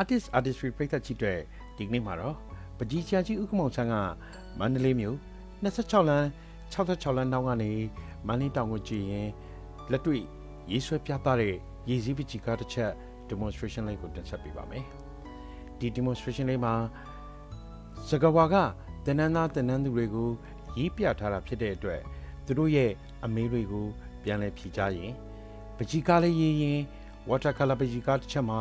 artist artistry ပြိသက်ချစ်တဲ့ဒီကနေ့မှာတော့ပကြီးချာကြီးဥက္ကမောင်ဆန်းကမန္တလေးမြို့26လမ်း66လမ်းတောင်းကနေမန္တလေးတောင်ကိုကြည့်ရင်လက်တွေ့ရေးဆွဲပြသတဲ့ရေးစည်းပကြီးကားတစ်ချက် demonstration လေးကိုတင်ဆက်ပေးပါမယ်ဒီ demonstration လေးမှာစကဝါကတနန်းသားတနန်းသူတွေကိုရေးပြထားတာဖြစ်တဲ့အတွက်သူတို့ရဲ့အမေးတွေကိုပြန်လည်ဖြေကြားရင်ပကြီးကားလေးရေးရင် water color ပကြီးကားတစ်ချက်မှာ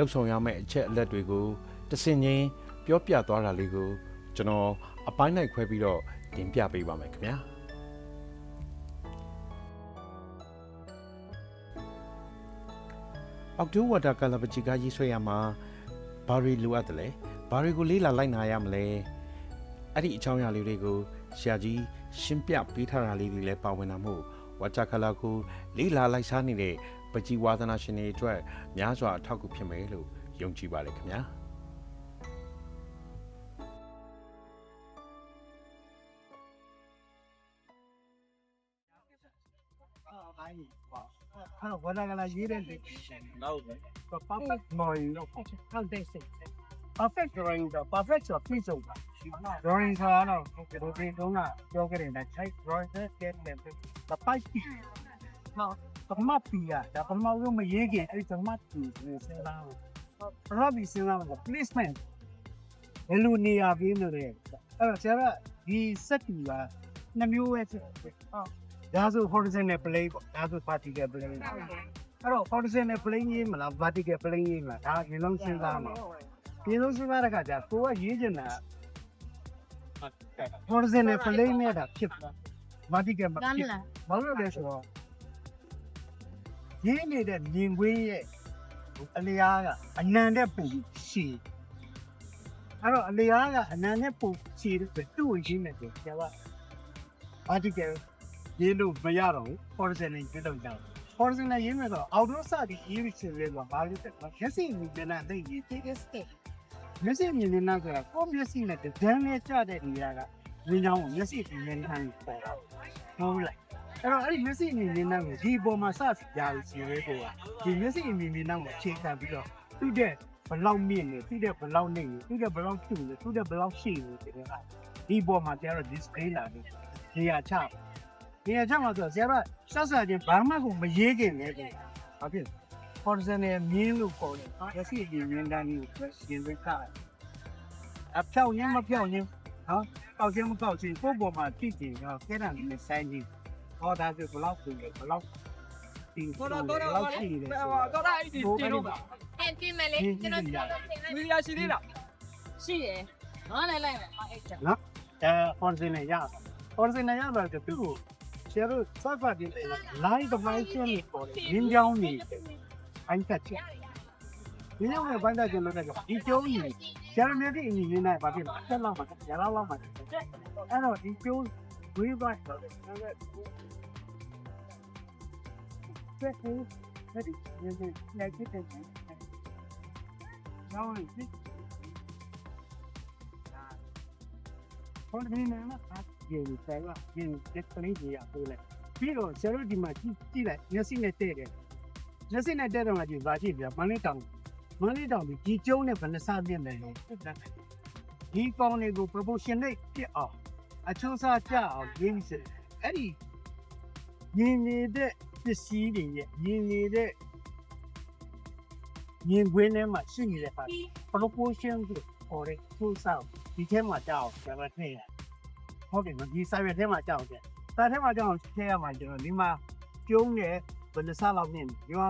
လှုပ်ဆောင်ရမယ့်အချက်အလက်တွေကိုတဆင်ချင်းပြောပြသွားတာလေးကိုကျွန်တော်အပိုင်းလိုက်ခွဲပြီးတော့တင်ပြပေးပါမယ်ခင်ဗျာအောက်တိုဝါတာကလပချီကရေးဆွဲရမှာဘာတွေလိုအပ်တယ်လဲဘာတွေကိုလေးလာလိုက်နာရမလဲအဲ့ဒီအကြောင်းအရာလေးတွေကိုဆရာကြီးရှင်းပြပေးထားတာလေးတွေလည်းပါဝင်တာမို့ဝါတာကလာကိုလေးလာလိုက်စားနေတဲ့ ပကြီးဝါသနာရှင်တွေအတွက်များစွာအထောက်အကူဖြစ်မယ်လို့ယုံကြည်ပါတယ်ခင်ဗျာအဲ့တော့ဝါဒကလာရေးတဲ့လေနောက်ပဲ perfect drawing တော့ဟုတ်တယ်စိတ် perfect drawing တော့ perfect ဆိုပြည့်စုံတာ drawing ဆိုတော့ဒီလိုဒီတုန်းကပြောခဲ့တဲ့ type drawing နဲ့ get နဲ့တပိုက်ပြီနော် ပထမပီရဒါပထမဆုံးမရေးခင်အဲ့ဒီပထမပီကိုစဉ်းစားလို့ပထမပီစဉ်းစားလို့ placement ဘယ်လိုနေရာပေးလို့လဲအဲ့တော့ဆရာကဒီ set ပီကနှစ်မျိုးပဲဖြစ်ဟုတ်ဒါဆို horizontal plane ပေါ့ဒါဆို vertical plane အဲ့တော့ horizontal plane ရေးမလား vertical plane ရေးမလားဒါအရင်ဆုံးစဉ်းစားမှာဒီလိုစဉ်းစားတဲ့အခါကျကိုကရေးချင်တာ horizontal plane နဲ့တာဖြစ်ပါ vertical မဖြစ်ဘာလို့လဲဆိုတော့ ရေးနေတဲ့မြင်ကွင်းရဲ့အလျားကအနံတဲ့ပုံရှည်အဲ့တော့အလျားကအနံတဲ့ပုံရှည်တဲ့သူ့ကိုရေးနေတယ်ကျတော့ vertical ရေးလို့မရတော့ဘူး horizontal ရေးလို့ရတယ် horizontal ရေးမယ်တော့ outdoor စပြီးရေးပြီးချင်တယ်ဆိုတော့ဘာလို့လဲမျက်စိမြင်တဲ့တဲ့ရေးသေးတဲ့ step မျက်စိမြင်နေတာဆိုတာကိုယ့်မျက်စိနဲ့တဒန်းနဲ့ကြတဲ့နေရာကရင်းချောင်းကိုမျက်စိမြင်နေတာကိုပေါ်တာဟုတ်လား အဲ့တော့အဲ့ဒီမျက်စိမြင်နေတာကိုဒီပေါ်မှာစပြရစီရဲပေါ်ကဒီမျက်စိမြင်နေတာကိုအခြေခံပြီးတော့သူ့တဲ့ဘလောက်မြင့်နေသူ့တဲ့ဘလောက်နေသူ့တဲ့ဘလောက်ကျူနေသူ့တဲ့ဘလောက်ရှိနေတယ်ကဒီပေါ်မှာကျတော့ display လာတယ်နေရာချနေရာချမှာဆိုဆရာကစောက်စားချင်းဘာမှကိုမရေးခင်လေတဲ့ဘာဖြစ်လဲ horizontal မြင်းလို့ခေါ်တယ်။ရစီရင်ရင်းတန်းကြီးကိုရှင်သွင်းခါအဖြောက်ရင်းမဖြောက်ရင်းနော်ပေါက်ချင်းမပေါက်ချင်းကိုယ့်ပေါ်မှာကြည့်ကြည့်တော့ကဲတယ်နဲ့ဆိုင်ကြီး ဟောဒါဆိုဘလောက်ပြင်လဲဘလောက်ဒီဘလောက်ရှိတယ်ဆိုတော့တော့အဲ့ဒီတင်တော့ပါတင်ပြင်မယ်လေကျွန်တော်ကျွန်တော်တင်မယ်မီဒီယာရှိသေးလားရှိတယ်ငါလည်းလိုက်မယ်အဲ့ချက်အဲ horizontal ရ horizontal ရတော့သူ့ကိုဆရာတို့စောက်ဖတ်ပြီး line တစ်ပိုင်းချင်းနေပေါ်တယ်ရင်းကြောင်းနေအိုင်းတက်ချက်ဒီလိုမျိုးပိုင်းတက်ကျလို့တဲ့ဒီကျုံးကြီးဆရာမြတ်ဒီအညီနေနိုင်ပါပြီဆက်လောက်မှာရလောက်လောက်မှာအဲ့တော့ဒီကျုံး ဝေးပါတော့တယ်ဆက်ကိုအဲ့ဒီနေနေလိုက်တဲ့တယ်ကျောင်းလေးဟောဒီနေ့မှာအရင်ဆိုင်ကရင်တက်ကလေးကြီးရပို့လိုက်ပြီးတော့ဆရာတို့ဒီမှာကြည့်ကြည့်လိုက်မျက်စိနဲ့တဲ့တယ်မျက်စိနဲ့တဲ့တော့မှကြည့်ပါကြည့်ပြမလေးတောင်မလေးတောင်ဒီကျုံးနဲ့ဘယ်နှစားပြည့်တယ်လဲဒီကောင်းလေးကို proportion နဲ့ပြစ်အောင် အချိုးစားကြအောင်ရင်းစစ်အဲ့ဒီရင်းနေတဲ့ပစ္စည်းတွေရဲ့ရင်းနေတဲ့မြင်ကွင်းထဲမှာရှိနေတဲ့ဟာ proportion ကိုခေါ်တဲ့ချိုးစားဒီထဲမှာကြောက်ကျွန်တော်ထည့်ရဟုတ်တယ်ဒီစာရွက်ထဲမှာကြောက်တယ်စာထဲမှာကြောက်ထည့်ရမှာကျွန်တော်ဒီမှာကျုံးနဲ့ဘယ်နှစားလောက်နေဒီမှာ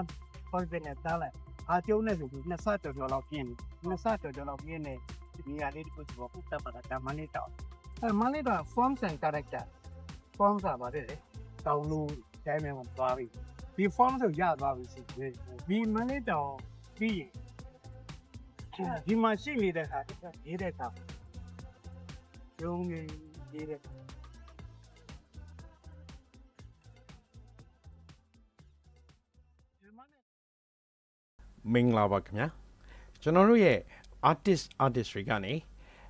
confident နဲ့တားလိုက်အာကျုံးနဲ့ဆိုပြီးနှစ်ဆတော်တော်လောက်ပြင်းနှစ်ဆတော်တော်လောက်ပြင်းနေဒီနေရာလေးတစ်ခုဆိုပုတ်တပ်ပါတာမလေးတော့ အဲမလေးတော့ forms and character forms ပါပါတယ်တောင်းလို့တိုင်းမှာသွားပြီဒီ form ဆိုရသွားပြီစီဒီမလေးတော့ပြီးရင်ဒီမှာရှိနေတဲ့ခါရေးတဲ့ခါကျုံးနေရေးတဲ့မင်္ဂလာပါခင်ဗျာကျွန်တော်တို့ရဲ့ artist artistry ကနေ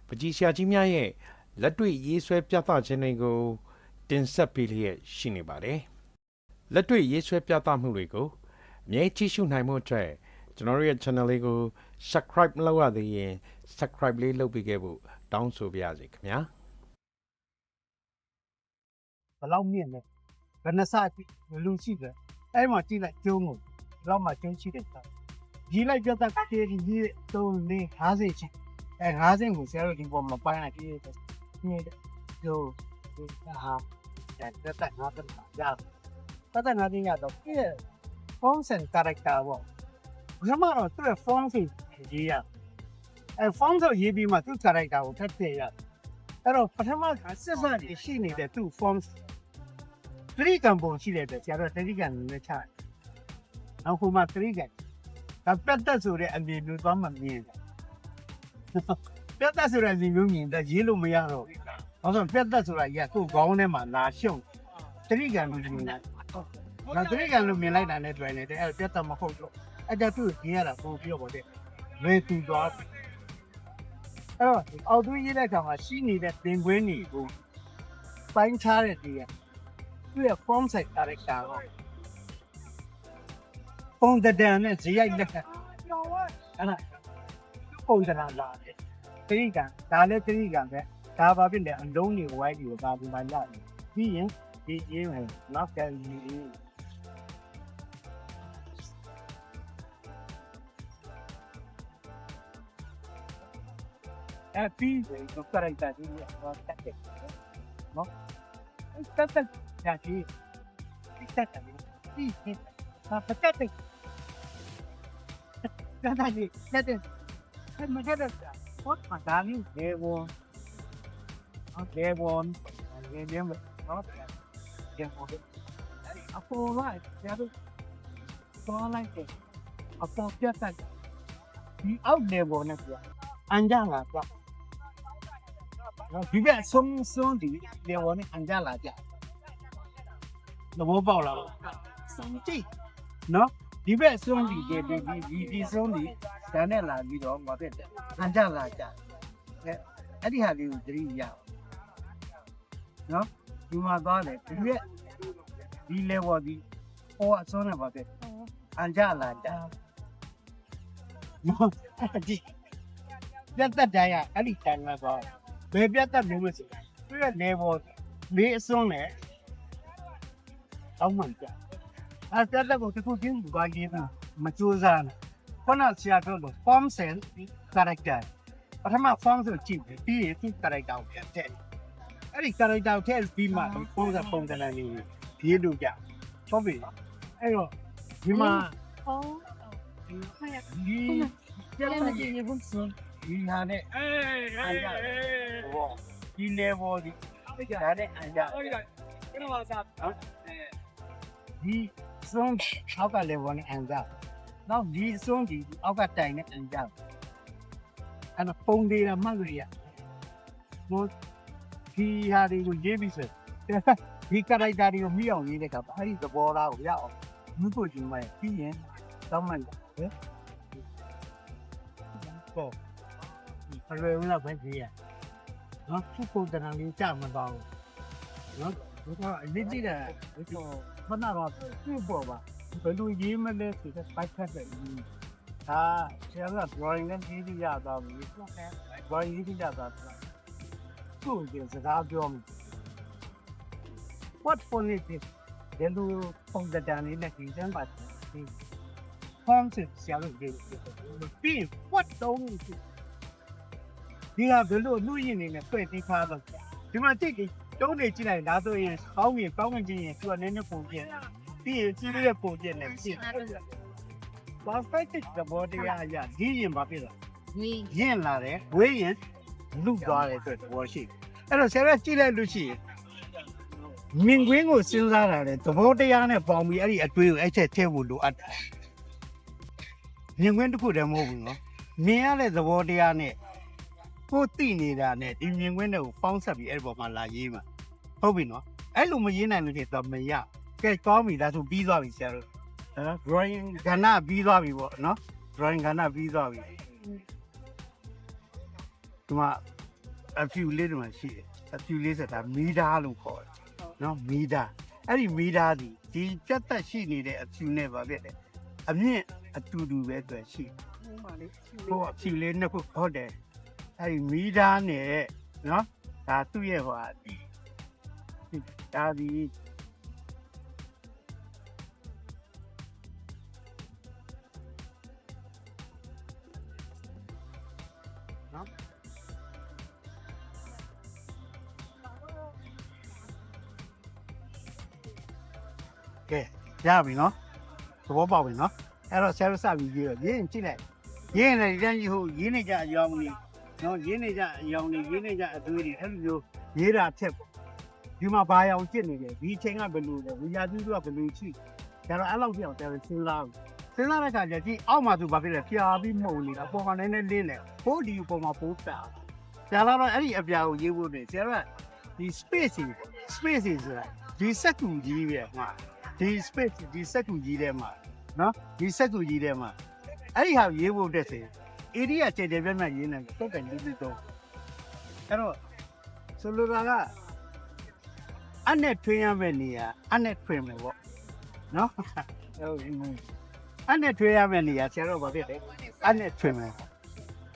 ပကြီးဆရာကြီးများရဲ့ လက်တွေ့ရေးဆွဲပြသခြင်းတွေကိုတင်ဆက်ပေးလျက်ရှိနေပါတယ်လက်တွေ့ရေးဆွဲပြသမှုတွေကိုအမြဲကြည့်ရှုနိုင်မှုအတွက်ကျွန်တော်တို့ရဲ့ channel လေးကို subscribe မလုပ်ရသေးရင် subscribe လေးလုပ်ပေးခဲ့ဖို့တောင်းဆိုပါရစေခင်ဗျာဘယ်လောက်မြင့်လဲဘယ်နှစကြည့်ဘယ်လူရှိလဲအဲ့မှာကြည့်လိုက်ကျုံးကိုဘယ်လောက်မှကျုံးရှိတယ်ဆိုကြီးလိုက်ပြတ်သက်ပြေးကြီး3 4 50ချင်းအဲ50ကိုဆရာတို့ဒီပေါ်မှာပိုင်းလိုက်ပြေးတ ယ်ပြေးတယ်ကျိုးဒီဟာအဲပြတ်သက်50ပါရပြတ်သက်50ရတော့ပြေး forms and character ပေါ့ဘယ်မှာတော့သူ့ forms ကိုရေးရအဲ forms ကိုရေးပြီးမှသူ့ character ကိုထပ်ထည့်ရအဲ့တော့ပထမကစစ်စနေရှိနေတဲ့သူ့ forms သတိကံပုံရှိတဲ့အတွက်ဆရာတို့သတိကံနဲ့ချတယ်။နောက်ခုမှသတိကံဒါပက်သက်ဆိုတဲ့အမြင်မျိုးသွားမှမြင်တယ်။ ပက်သက်ဆိုတဲ့အမြင်မျိုးမြင်တဲ့ရေးလို့မရတော့ဘူး။ဘာလို့ပက်သက်ဆိုတာကြီးကကိုယ်ခေါင်းထဲမှာလာရှုံသတိကံလို့မြင်လိုက်။နောက်သတိကံလို့မြင်လိုက်တာနဲ့တွေ့နေတယ်အဲ့ပက်သက်မဟုတ်တော့အဲ့ဒါသူ့မြင်ရတာပုံပြောပေါ်တဲ့လွယ်တူသွားပြီ။အဲ့တော့အောက်သွင်းရေးတဲ့အခါမှာရှိနေတဲ့ပင်ကွင်းတွေကိုပိုင်းခြားတဲ့တည်းကသူ့ရဲ့ form set character ကိုပုံတဒံနဲ့ဇေယိုက်လက်အဲ့ဒါပုံတဒံလာတယ် တတိကံဒါလည်းတတိကံပဲဒါပါဖြစ်တယ်အလုံးတွေဝိုင်းပြီးတော့ဒါဒီမှာလာတယ်ပြီးရင်ဒီရေးမယ်နောက်ကံကြီးအဲ့ပြီးရင်တော့ character ကြီးကတော့တက်တယ်နော်တက်တက်ညာကြီးတက်တက်ဒီဒီဟာတက်တက်တက်တက်ကြီးတက်တက်အဲ့မတက်တက်ဘောတ်မ What my darling, they were. They were. They were not. They were. Apollo life, they were. Apollo life, Apollo just like. Be out there, were not. And yeah, like that. ဒီကဆုံးဆုံးဒီလေဝနဲ့အန်ကြလာကြသဘောပေါက်လားဆုံးကြည့်နော် ဒီဘက်ဆုံးဒီဒီဒီဒီဒီဆုံးဒီတန်းနဲ့လာပြီးတော့မဖြစ်တယ်အန်ကြလာကြအဲအဲ့ဒီဟာလေးကိုသတိရအောင်နော်ဒီမှာသွားတယ်ဒီဘက်ဒီ level ဒီဟိုအဆုံးနဲ့ပါဖြစ်အန်ကြလာကြနော်အဲ့ဒီပြတ်တက်တိုင်းကအဲ့ဒီတန်းမှာသွားဘယ်ပြတ်တက်မျိုးမစီသူရဲ့ level လေးအစွန်းနဲ့တောင်းမှန်ကြ အဲ့တက်တဲ့ကိုတခုချင်းဘာကြီးနာမကျိုးစားနဲ့ခုနဆရာပြောလို့ form cell character ပထမ form ဆိုကြည့်ပြီးရင်သူ character ကိုပြန်ထည့်အဲ့ဒီ character ကိုထည့်ပြီးမှပုံစံပုံစံလေးရေးလို့ကြဟုတ်ပြီအဲ့တော့ဒီမှာဟုတ်ဟုတ်ဒီပြန်မကြည့်ရင်ဘုဆုံးဒီဟာနဲ့အေးအေးအေးဘောဒီ level ဒီအဲ့ဒါနဲ့အဲ့ဒါကျွန်တော်ကစားနော်ဒီ စွန်းအောက်က level နဲ့အန်ကြနောက်ဒီစွန်းဒီအောက်ကတိုင်နဲ့အန်ကြအဲ့တော့ပုံသေးတာမှတ်လို့ရဟိုဒီဟာတွေကိုရေးပြီးဆိုဒီ character တွေကိုမိအောင်ရေးတဲ့အခါအဲ့ဒီသဘောထားကိုရအောင်မြုပ်ဖို့ကြည့်မှပြီးရင်တောင်းမှန်တယ်ပေါ့အလွယ်ဝင်တော့ပဲကြည့်ရနော်ခုပုံတန်လေးကြာမတော့နော်ဒီကအလေးကြည့်တယ်ဒီ ကမနာတော့သူ့ပေါ်ပါဘယ်လိုရေးမလဲဆိုတဲ့ပိုက်ခတ်တယ်ဒါဆရာက drawing နဲ့ရေးပြရတော့ပြီ drawing ရေးပြရတာသူ့ကိုစကားပြောမယ် what for it is ဘယ်လိုပုံတန်လေးနဲ့ဒီစမ်းပါဒီ form ဆရာတို့ရေးပြီး what don't you ဒီကဘယ်လိုလူရင်းနေနဲ့တွေ့တိခါတော့ဒီမှာတိတ်ကြီး တုံးနေကြည့်လိုက်ဒါဆိုရင်ကောင်းရင်ကောင်းဝင်ချင်းရင်သူကနည်းနည်းပုံပြင်းပြီးရင်ကြီးလေးပုံပြင်းနေပြီ perfect သဘောတရားအရဒီရင်ဘာဖြစ်လဲ你ရင့်လာတယ်ဝေးရင်လူသွားတယ်အတွက်သဘောရှိတယ်အဲ့တော့ဆရာကကြည့်လိုက်လို့ရှိရင်မြင်ကွင်းကိုစဉ်းစားတာလေသဘောတရားနဲ့ပေါင်းပြီးအဲ့ဒီအတွေးကိုအဲ့ချက်ထည့်ဖို့လိုအပ်တယ်မြင်ကွင်းတစ်ခုတည်းမဟုတ်ဘူးနော်မြင်ရတဲ့သဘောတရားနဲ့ကိုယ်သိနေတာနဲ့ဒီမြင်ကွင်းတွေကိုပေါင်းဆက်ပြီးအဲ့ဒီပေါ်မှာလာရေးမှာ ဟုတ်ပြီနော်အဲ့လိုမရေးနိုင်လို့ဖြစ်တော့မရကဲကောင်းပြီဒါဆိုပြီးသွားပြီဆရာတို့ဟမ် drawing ကဏ္ဍပြီးသွားပြီပေါ့နော် drawing ကဏ္ဍပြီးသွားပြီဒီမှာ a few လေးတွေမှာရှိတယ် a few လေးဆိုတာမီတာလို့ခေါ်တယ်နော်မီတာအဲ့ဒီမီတာဒီဒီပြတ်သက်ရှိနေတဲ့အ few နဲ့ပါဖြစ်တယ်အမြင့်အတူတူပဲအတွက်ရှိတယ်ပါလေဟိုအဖြူလေးနှစ်ခုဟုတ်တယ်အဲဒီမီးသားနဲ့နော်ဒါသူ့ရဲ့ဟိုအ ဒီဒါဒီနော်ကဲရပြီနော်သဘောပေါက်ပြီနော်အဲ့တော့ဆရာတို့စပြီးရေးတော့ရေးရင်ကြည့်လိုက်ရေးရင်လည်းဒီတန်းကြီးဟိုရေးနေကြအယောင်ကြီးနော်ရေးနေကြအယောင်ကြီးရေးနေကြအသွေးတွေအဲ့လိုမျိုးရေးတာဖြစ်ပေါ့ ဒီမှာဘာရောင်ကျစ်နေတယ်ဒီအချိန်ကဘယ်လိုလဲဝီယာသူတို့ကဘယ်လိုရှိဒါတော့အဲ့လောက်ပြောင်းတယ်စဉ်းစားဘူးစဉ်းစားတဲ့အခါကျကြည့်အောက်မှာသူဘာဖြစ်လဲဖျားပြီးမှုန်နေတာပေါ်မှာနည်းနည်းလင်းတယ်ဟိုဒီပေါ်မှာပိုးတာဆရာတော့အဲ့ဒီအပြာကိုရေးဖို့နေဆရာကဒီ space ကြီး space ကြီးဆိုတာဒီစက်ကူကြီးပဲဟာဒီ space ဒီစက်ကူကြီးထဲမှာနော်ဒီစက်ကူကြီးထဲမှာအဲ့ဒီဟာကိုရေးဖို့တက်စေ area ကျေတယ်ပြတ်ပြတ်ရေးနေတယ်တုတ်တယ်လေးပြီးတော့အဲ့တော့ဆိုလိုတာက အနဲ့ထွင်းရမယ့်နေရာအနဲ့ထွင်းမယ်ပေါ့နော်ဟုတ်ပြီအနဲ့ထွင်းရမယ့်နေရာဆရာတို့ဘာဖြစ်လဲအနဲ့ထွင်းမယ်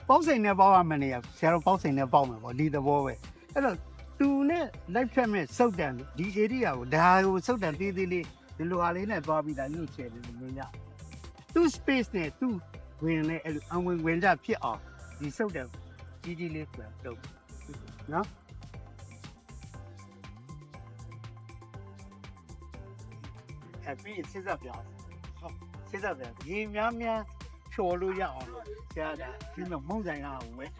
ပေါက်စိန်နဲ့ပေါက်ရမယ့်နေရာဆရာတို့ပေါက်စိန်နဲ့ပေါက်မယ်ပေါ့ဒီသဘောပဲအဲ့တော့သူနဲ့လိုက်ဖြတ်မဲ့စုတ်တန်ဒီ area ကိုဒါကိုစုတ်တန်သေးသေးလေးဒီလိုဟာလေးနဲ့သွားပြီးတာညှိချယ်တယ်လို့မြင်ရသူ space နဲ့သူဝင်နဲ့အဲ့လိုအဝင်ဝင်ကြဖြစ်အောင်ဒီစုတ်တန်ကြီးကြီးလေးပြန်လုပ်နော် အဲ့ပြီးရင်စစ်ဆက်ပြောင်းဟုတ်စစ်ဆက်ပြောင်းရေများများဖြော်လို့ရအောင်လို့ဆရာကဒီမှာမုံဆိုင်ကဝယ်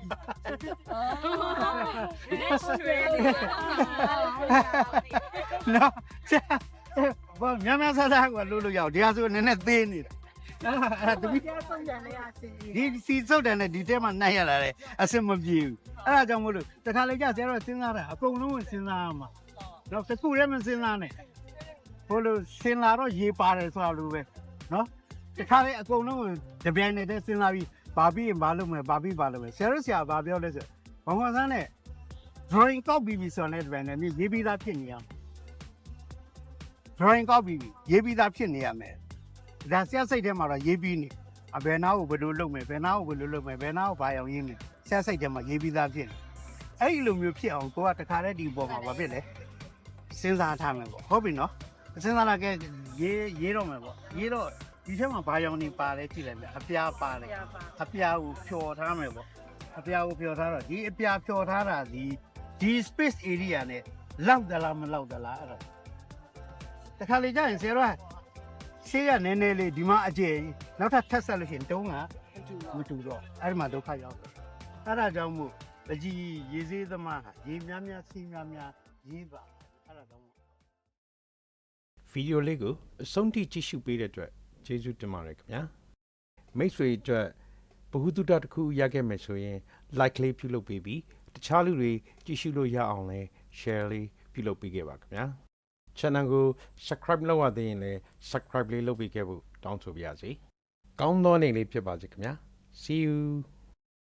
နော်ဆရာဘာများများဆဆကလို့လို့ရအောင်ဒီဟာဆိုနည်းနည်းသေးနေတာအဲ့ဒါတပီးဆုံးကြလေအစီဒီစီစုတ်တယ်နဲ့ဒီတဲမှာနိုင်ရလာတယ်အဆင်မပြေဘူးအဲ့ဒါကြောင့်မို့လို့တခါလေကြာဆရာတို့စဉ်းစားတာအကုန်လုံးစဉ်းစားရမှာတော့တစ်ခုတည်းမစဉ်းစားနဲ့ ဘို့လို့စဉ်းလာတော့ရေပါတယ်ဆိုတာလိုပဲနော်တခါလေအကုန်လုံးကိုတပြိုင်နက်တည်းစဉ်းစားပြီးဘာပြီးရင်ဘာလုပ်မယ်ဘာပြီးဘာလုပ်မယ်ဆရာတို့ဆရာဘာပြောလဲဆိုဘောင်ကွန်ဆန်းနဲ့ drawing ကောက်ပြီးပြီဆိုတော့လည်းတပြိုင်နက်နေ့ရေးပြီးသားဖြစ်နေရမယ် drawing ကောက်ပြီးပြီရေးပြီးသားဖြစ်နေရမယ်ဒါဆရာစိတ်ထဲမှာတော့ရေးပြီးနေအဘယ်နာကိုဘယ်လိုလုပ်မယ်ဘယ်နာကိုဘယ်လိုလုပ်မယ်ဘယ်နာကိုဘာအောင်ရင်းမယ်ဆရာစိတ်ထဲမှာရေးပြီးသားဖြစ်နေအဲ့ဒီလိုမျိုးဖြစ်အောင်ကိုကတခါတည်းဒီပေါ်မှာဘာဖြစ်လဲစဉ်းစားထားမယ်ပေါ့ဟုတ်ပြီနော် စဉ်းစားလာခဲ့ရေးရေးတော့မယ်ပေါ့ရေးတော့ဒီထဲမှာဘာရောင်နေပါလဲကြည့်လိုက်မယ်အပြားပါတယ်ပြပါအပြာကိုဖြော်ထားမယ်ပေါ့အပြာကိုဖြော်ထားတော့ဒီအပြာဖြော်ထားတာဒီဒီ space area နဲ့လောက်သလားမလောက်သလားအဲ့တော့တခါလေကြာရင်ဆရာတို့ကရှေးရနည်းနည်းလေးဒီမှာအကျယ်ကြီးနောက်ထပ်ထပ်ဆက်လို့ရှိရင်တုံးကမတူတော့အဲ့ဒီမှာဒုက္ခရောက်တယ်အဲ့ဒါကြောင့်မို့တကြီးရေစေးသမားဟာရေများများစီးများများရေးပါအဲ့ဒါကြောင့်မို့ ဗီဒီယိုလေးကိုအဆုံးထိကြည့်ရှုပေးတဲ့အတွက်ကျေးဇူးတင်ပါတယ်ခင်ဗျာမိတ်ဆွေအတွက်ဘ ഹു တုတတစ်ခုရခဲ့မယ်ဆိုရင် like လေးပြုလုပ်ပေးပြီးတခြားလူတွေကြည့်ရှုလို့ရအောင်လဲ share လေးပြုလုပ်ပေးခဲ့ပါခင်ဗျာ channel ကို subscribe လုပ်ရသေးရင်လည်း subscribe လေးလုပ်ပေးခဲ့ဖို့တောင်းဆိုပါရစေကောင်းသောနေ့လေးဖြစ်ပါစေခင်ဗျာ see you